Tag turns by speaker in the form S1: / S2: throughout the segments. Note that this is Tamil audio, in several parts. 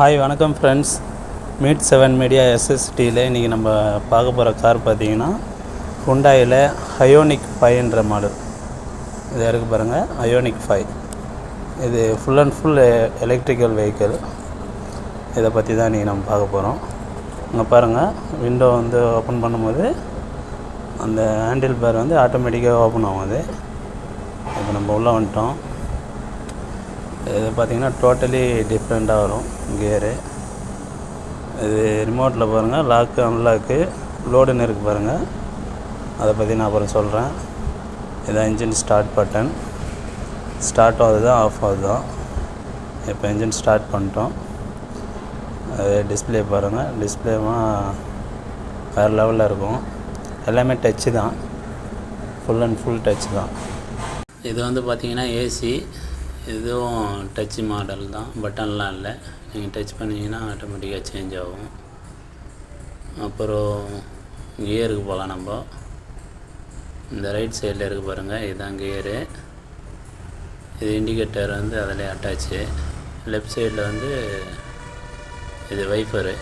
S1: ஹாய் வணக்கம் ஃப்ரெண்ட்ஸ் மீட் செவன் மீடியா எஸ்எஸ்டியில் இன்றைக்கி நம்ம பார்க்க போகிற கார் பார்த்தீங்கன்னா ஹுண்டாயில் ஹயோனிக் ஃபைன்ற மாடல் இது இருக்கு பாருங்கள் ஹயோனிக் ஃபைவ் இது full and full electrical vehicle இதை பற்றி தான் இன்றைக்கி நம்ம பார்க்க போகிறோம் இங்கே பாருங்கள் விண்டோ வந்து ஓப்பன் பண்ணும்போது அந்த ஹேண்டில் பேர் வந்து ஆட்டோமேட்டிக்காக ஓப்பன் ஆகும் அது. இப்போ நம்ம உள்ளே வந்துட்டோம். இது பார்த்தீங்கன்னா டோட்டலி டிஃப்ரெண்ட்டாக வரும் கியரு. இது ரிமோட்டில் பாருங்கள் லாக்கு அன்லாக்கு லோடுன்னு இருக்குது பாருங்கள் அதை பற்றி நான் அப்புறம் சொல்கிறேன் இதான் இன்ஜின் ஸ்டார்ட் பட்டன். ஸ்டார்ட் ஆகுது தான் ஆஃப் ஆகுது தான் இப்போ இன்ஜின் ஸ்டார்ட் பண்ணிட்டோம். அது டிஸ்பிளே பாருங்கள் டிஸ்பிளேமாக வேறு லெவலில் இருக்கும். எல்லாமே டச்சு தான். ஃபுல் அண்ட் ஃபுல் டச் தான். இது வந்து பார்த்திங்கன்னா ஏசி இதுவும் டச் மாடல் தான். பட்டன்லாம் இல்லை. நீங்கள் டச் பண்ணிங்கன்னா ஆட்டோமேட்டிக்காக சேஞ்ச் ஆகும். அப்புறம் கியருக்கு போகலாம் நம்ம. இந்த ரைட் சைடில் இருக்குது பாருங்கள் இதுதான் கியரு இது இண்டிகேட்டர் வந்து அதில் அட்டாச்சு லெஃப்ட் சைடில் வந்து இது வைஃபரு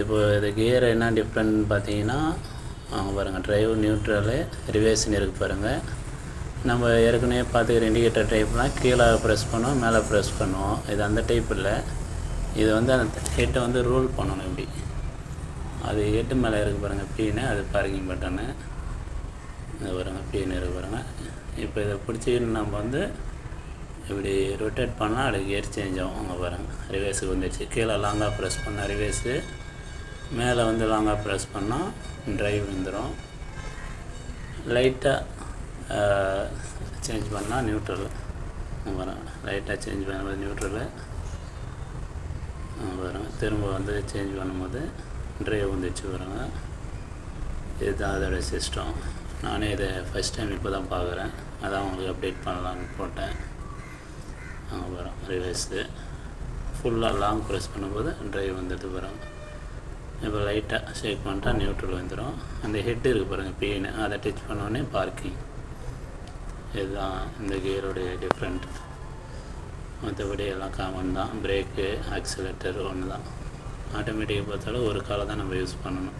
S1: இப்போ இது கியர் என்ன டிஃப்ரெண்ட் பார்த்தீங்கன்னா அவங்க பாருங்கள் ட்ரைவ் நியூட்ரலு ரிவேஷன் இருக்கு பாருங்கள் நம்ம ஏற்கனவே பார்த்துக்கிற இண்டிகேட்டர் டைப்லாம் கீழே ப்ரெஸ் பண்ணுவோம் மேலே ப்ரெஸ் பண்ணுவோம். இது அந்த டைப் இல்லை. இது வந்து அந்த ஹெட்டை வந்து ரூல் பண்ணணும் இப்படி. அது ஹெட்டு மேலே இருக்க பாருங்கள் பீனு அது பார்க்கிங் பட்டனு இது பாருங்க பீனு இருக்கு பாருங்கள் இப்போ இதை பிடிச்சிக்கிட்டு நம்ம வந்து இப்படி ரொட்டேட் பண்ணால் அது கியர் சேஞ்ச் ஆகும் அங்கே பாருங்கள் ரிவேஸுக்கு வந்துடுச்சு கீழே லாங்காக ப்ரெஸ் பண்ணால் ரிவேஸு மேலே வந்து லாங்காக ப்ரெஸ் பண்ணால் ட்ரைவ் வந்துடும் லைட்டாக சேஞ்ச் பண்ணால் நியூட்ரல் வரும் லைட்டாக சேஞ்ச் பண்ணும்போது நியூட்ரலு வரும் திரும்ப வந்து சேஞ்ச் பண்ணும்போது ட்ரைவ் வந்துச்சு வருங்க இதுதான் அதோட சிஸ்டம் நானே இதை ஃபஸ்ட் டைம் இப்போ தான் பார்க்குறேன். அதான் உங்களுக்கு அப்டேட் பண்ணலான்னு போட்டேன். அங்கே வரும் ரிவர்ஸு ஃபுல்லாக லாங் ப்ரெஸ் பண்ணும்போது ட்ரைவ் வந்துட்டு வரும் இப்போ லைட்டாக ஷேக் பண்ணிட்டா நியூட்ரல் வந்துடும் அந்த ஹெட் இருக்குது பாருங்கள் பெயின் அதை டச் பண்ணோடனே பார்க்கிங் இதுதான் இந்த கியருடைய டிஃப்ரெண்ட் மற்றபடி எல்லாம் காமன் தான். பிரேக்கு ஆக்சிலேட்டர் ஒன்று தான் ஆட்டோமேட்டிக்காக பார்த்தாலும் ஒரு காலை தான் நம்ம யூஸ் பண்ணணும்.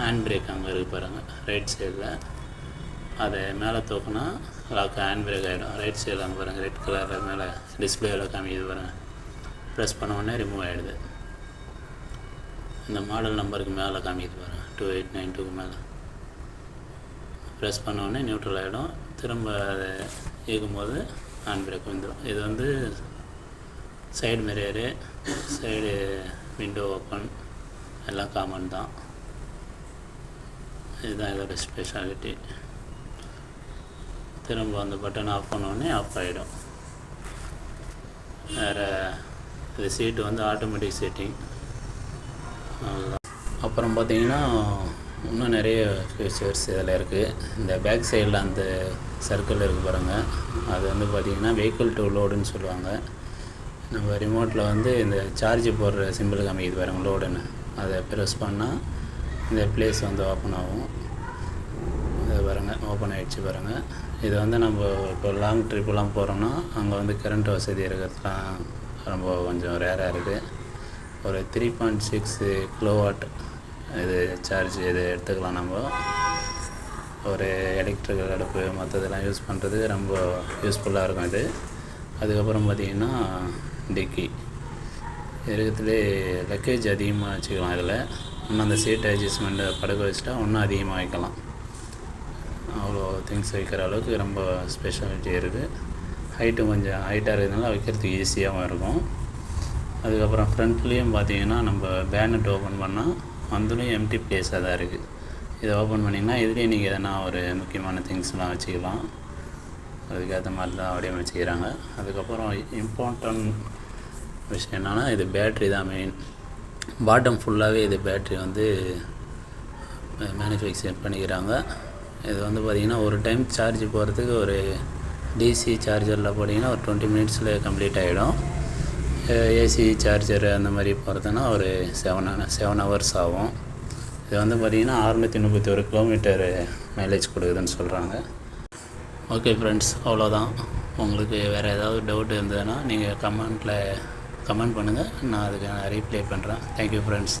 S1: ஹேண்ட் பிரேக் அங்கே இருக்குது பாருங்கள் ரைட் சைடில் அதை மேலே தூக்குனா லாக் ஹேண்ட் பிரேக் ஆகிடும் ரைட் சைடில் அங்கே பாருங்கள் ரெட் கலரில் மேலே டிஸ்பிளேவில் காமிக்குது பாருங்கள் ப்ரெஸ் பண்ண உடனே ரிமூவ் ஆகிடுது இந்த மாடல் நம்பருக்கு மேலே காமிக்குது பாருங்கள் டூ எயிட் நைன் டூக்கு மேலே. ப்ரெஸ் பண்ண உடனே நியூட்ரல் ஆகிடும் திரும்ப அதை இயக்கும்போது ஹேண்ட் பிரேக் வந்துடும் இது வந்து side mirror side window open எல்லாம் காமன் தான். இதுதான் இதோட ஸ்பெஷாலிட்டி திரும்ப அந்த பட்டன் ஆஃப் பண்ணோடனே ஆஃப் ஆகிடும் வேறு இது சீட்டு வந்து ஆட்டோமேட்டிக் சீட்டிங் அப்புறம் பார்த்தீங்கன்னா இன்னும் நிறைய ஃபியூச்சர்ஸ் இதில் இருக்குது இந்த பேக் சைடில் அந்த சர்க்கிள் இருக்குது பாருங்கள் அது வந்து பார்த்திங்கன்னா வெஹிக்கிள் டு லோடுன்னு சொல்லுவாங்க. நம்ம ரிமோட்டில் வந்து இந்த சார்ஜ் போடுற சிம்பிள் காமிக்குது பாருங்க லோடுன்னு அதை ப்ரெஸ் பண்ணால் இந்த பிளேஸ் வந்து ஓப்பன் ஆகும். இதை பாருங்கள் ஓப்பன் ஆகிடுச்சு பாருங்கள் இது வந்து நம்ம இப்போ லாங் ட்ரிப்பெலாம் போகிறோம்னா அங்கே வந்து கரண்ட் வசதி இருக்கிறதுலாம் ரொம்ப கொஞ்சம் ரேராக இருக்குது ஒரு த்ரீ பாயிண்ட் சிக்ஸு கிலோவாட் இது சார்ஜ் இது எடுத்துக்கலாம் நம்ம. ஒரு எலக்ட்ரிக்கல் அடுப்பு மற்றதெல்லாம் யூஸ் பண்ணுறது ரொம்ப யூஸ்ஃபுல்லாக இருக்கும் இது. அதுக்கப்புறம் பார்த்திங்கன்னா டிக்கி இருக்கிறதுலே லக்கேஜ் அதிகமாக வச்சுக்கலாம் இதில். இன்னும் அந்த சீட் அட்ஜஸ்ட்மெண்ட்டை படுக்க வச்சுட்டா இன்னும் அதிகமாக வைக்கலாம். அவ்வளோ திங்ஸ் வைக்கிற அளவுக்கு ரொம்ப ஸ்பெஷாலிட்டி இருக்குது ஹைட்டு கொஞ்சம் ஹைட்டாக இருக்கிறதுனால வைக்கிறதுக்கு ஈஸியாகவும் இருக்கும். அதுக்கப்புறம் ஃப்ரண்ட்லேயும் பார்த்தீங்கன்னா நம்ம பேனட் ஓப்பன் பண்ணால் அதுலேயும் எம்டி பிளேஸாக தான் இருக்குது இதை ஓப்பன் பண்ணிங்கன்னா இதுலேயும் நீங்கள் எதனா ஒரு முக்கியமான திங்ஸ்லாம் வச்சுக்கலாம். அதுக்கேற்ற மாதிரி தான் அப்படியே வச்சுக்கிறாங்க. அதுக்கப்புறம் இம்பார்ட்டன்ட் விஷயம் என்னென்னா இது பேட்ரி தான் மெயின் பாட்டம் ஃபுல்லாகவே இது பேட்ரி வந்து மேனுஃபேக்சர் பண்ணிக்கிறாங்க. இது வந்து பார்த்திங்கன்னா ஒரு டைம் சார்ஜ் போகிறதுக்கு ஒரு டிசி சார்ஜரில் போட்டிங்கன்னா ஒரு டுவெண்ட்டி மினிட்ஸில் கம்ப்ளீட் ஆகிடும் ஏசி சார்ஜரு அந்த மாதிரி போகிறதுனா ஒரு செவன் செவன் ஹவர்ஸ் ஆகும். இது வந்து பார்த்திங்கன்னா அறுநூற்றி முப்பத்தி ஒரு கிலோமீட்டர் மைலேஜ் கொடுக்குதுன்னு சொல்கிறாங்க ஓகே ஃப்ரெண்ட்ஸ் அவ்வளோதான் உங்களுக்கு வேறு ஏதாவது டவுட் இருந்ததுன்னா நீங்கள் கமெண்ட்டில் கமெண்ட் பண்ணுங்கள் நான் அதுக்கான ரீப்ளை பண்ணுறேன் தேங்க்யூ ஃப்ரெண்ட்ஸ்